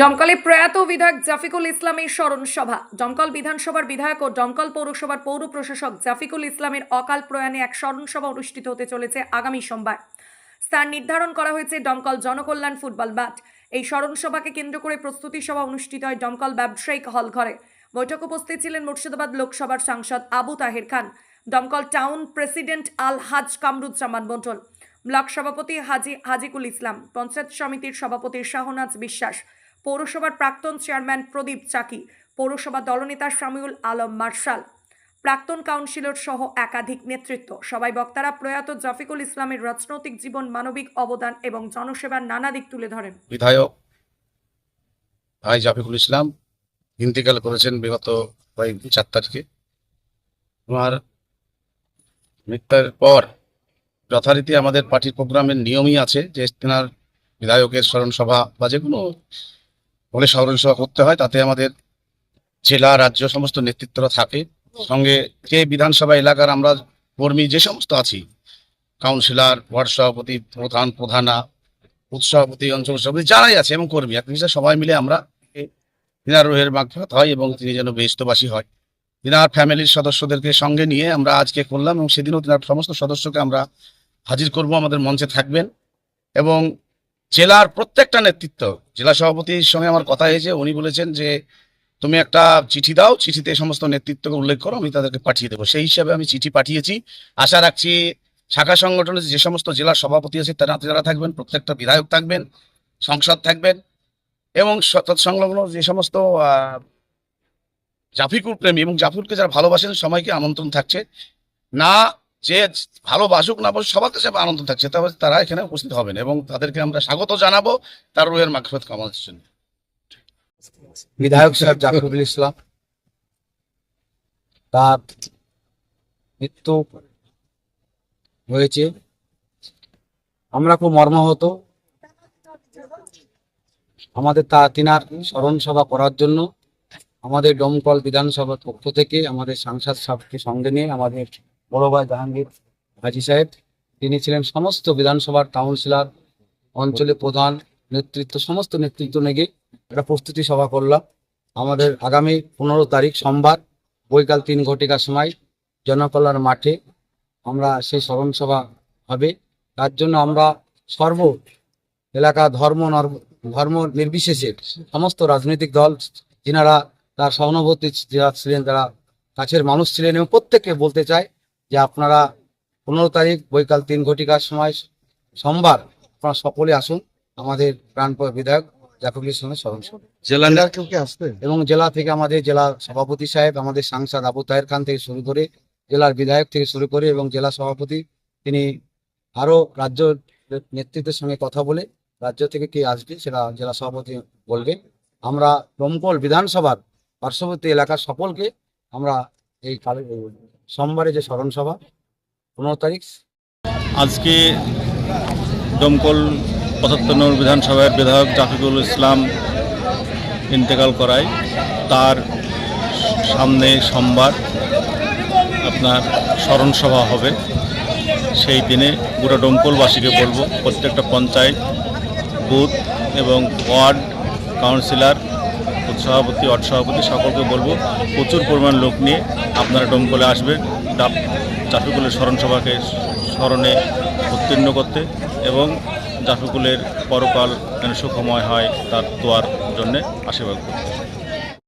ডমকলে প্রয়াত বিধায়ক জাফিকুল ইসলামের স্মরণ সভা। ডমকল বিধানসভার বিধায়ক ও ডমকল পৌরসভার পৌর প্রশাসক জাফিকুল ইসলামের অকাল প্রয়াণে এক স্মরণ সভা অনুষ্ঠিত হতে চলেছে আগামী সোমবার। স্থান নির্ধারণ করা হয়েছে ডমকল জনকল্যাণ ফুটবল মাঠ। এই স্মরণ সভাকে কেন্দ্র করে প্রস্তুতি সভা অনুষ্ঠিত হয় ডমকল ব্যবসায়িক হল ঘরে। বৈঠক উপস্থিত ছিলেন মুর্শিদাবাদ লোকসভার সাংসদ আবু তাহের খান, দমকল town president Al Haj Kamruzzaman Mondal block সভাপতি হাজি হাজিকুল ইসলাম, পঞ্চায়েত সমিতির সভাপতি শাহনাজ বিশ্বাস পৌরসভার প্রাক্তন চেয়ারম্যান প্রদীপ চাকি, পৌরসভা দলনেতা শামিউল আলম মার্শাল, প্রাক্তন কাউন্সিলর সহ একাধিক নেতৃত্ব। সবাই বক্তারা প্রয়াত জাফিকুল ইসলামের রাজনৈতিক জীবন, মানবিক অবদান এবং জনসেবার নানা দিক তুলে ধরেন। বিধায়ক ভাই জাফিকুল ইসলাম ইন্তেকাল করেছেন বিগত প্রায় চার তারিখে। ওনার মৃত্যুর পর যথারীতি আমাদের পার্টির প্রোগ্রামের নিয়মই আছে যে, তেনার বিধায়কের স্মরণ সভা বা যে কোনো বলে স্মরণ সভা করতে হয়, তাতে আমাদের জেলা, রাজ্য সমস্ত নেতৃত্বরা থাকে। সঙ্গে যে বিধানসভা এলাকার আমরা কর্মী যে সমস্ত আছি, কাউন্সিলর, ওয়ার্ড সভাপতি, প্রধান, প্রধানা উৎসভাপতি অঞ্চল সভাপতি, যারাই আছে এবং কর্মী, এক সবাই মিলে আমরা তিনার রোহের হয় এবং তিনি যেন বেস্তবাসী হয়। তিনার ফ্যামিলির সদস্যদেরকে সঙ্গে নিয়ে আমরা আজকে করলাম এবং সেদিনও তিনার সমস্ত সদস্যকে আমরা হাজির করব। আমাদের মঞ্চে থাকবেন এবং জেলার প্রত্যেকটা নেতৃত্ব, জেলা সভাপতির সঙ্গে আমার কথা হয়েছে, উনি বলেছেন যে তুমি একটা চিঠি দাও, চিঠিতে সমস্ত নেতৃত্বকে উল্লেখ করো, আমি তাদেরকে পাঠিয়ে দেবো। সেই হিসাবে আমি চিঠি পাঠিয়েছি। আশা রাখছি শাখা সংগঠনের যে সমস্ত জেলার সভাপতি আছে, তারা যারা থাকবেন, প্রত্যেকটা বিধায়ক থাকবেন, সংসদ থাকবেন, এবং তৎসংলগ্ন যে সমস্ত জাফিকুর প্রেমী এবং জাফিরকে যারা ভালোবাসেন, সবাইকে আমন্ত্রণ থাকছে। না যে ভালোবাসুক না বাসুক সবার কাছে আনন্দ থাকছে, তবে তারা এখানে উপস্থিত হবেন এবং তাদেরকে আমরা স্বাগত জানাব তার রুহের মাকফত কামানোর জন্য। বিধায়ক সাহেব জাকিরুল ইসলাম, তার মৃত্যু হয়েছে। আমরা খুব মর্মাহত। আমাদের তা তিনার স্মরণ সভা করার জন্য আমাদের ডমকল বিধানসভার পক্ষ থেকে আমাদের সাংসদ সাহেবকে সঙ্গে নিয়ে আমাদের বড় ভাই জাহাঙ্গীর হাজি সাহেব। তিনি ছিলেন সমস্ত বিধানসভার কাউন্সিলর, অঞ্চলে প্রধান, নেতৃত্ব, সমস্ত নেতৃত্ব নিয়ে একটা প্রস্তুতি সভা করলাম। আমাদের আগামী পনেরো তারিখ সোমবার, বৈকাল তিন ঘটিকার সময় জনকল্যাণ মাঠে আমরা সেই স্মরণ সভা হবে। তার জন্য আমরা সর্ব এলাকা ধর্ম ধর্ম নির্বিশেষে সমস্ত রাজনৈতিক দল, যিনারা তার সহানুভূতি যারা ছিলেন তারা কাছের মানুষ ছিলেন এবং প্রত্যেককে বলতে চাই যে আপনারা পনেরো তারিখ বৈকাল তিন ঘটিকার সময় সোমবার আপনারা সকলে আসুন আমাদের প্রাণপ্রিয় বিধায়ক জাফরুল ইসলামের স্মরণ সভা। জেলার কেউ কি আসবে? এবং জেলা থেকে আমাদের জেলা সভাপতি সাহেব আমাদের সাংসদ আবু তাহের খান থেকে শুরু করে জেলার বিধায়ক থেকে শুরু করে এবং জেলা সভাপতি তিনি আরও রাজ্য নেতৃত্বের সঙ্গে কথা বলে রাজ্য থেকে কি আসবে সেটা জেলা সভাপতি বলবে। আমরা দমকল বিধানসভার পার্শ্ববর্তী এলাকার সকলকে আমরা এই কালে- এই সোমবারে যে স্মরণ সভা পনেরো তারিখ। আজকে দমকল পঁচাত্তর বিধানসভার বিধায়ক জাফিকুল ইসলাম ইন্তেকাল করায়। তার সামনে সোমবার আপনার স্মরণ সভা হবে। সেই দিনে গোটা ডমকলবাসীকে বলব, প্রত্যেকটা পঞ্চায়েত, বুথ এবং ওয়ার্ড কাউন্সিলর সভাপতি অর্থ সভাপতি সকলকে বলব, প্রচুর পরিমাণ লোক নিয়ে আপনারা ডোমকলে আসবেন, ডাব- চাষুকুলের স্মরণসভাকে স্মরণে উত্তীর্ণ করতে এবং জাফরকুলের পরকাল যেন সুখময় হয় তার দোয়ার জন্যে আশীর্বাদ করতে।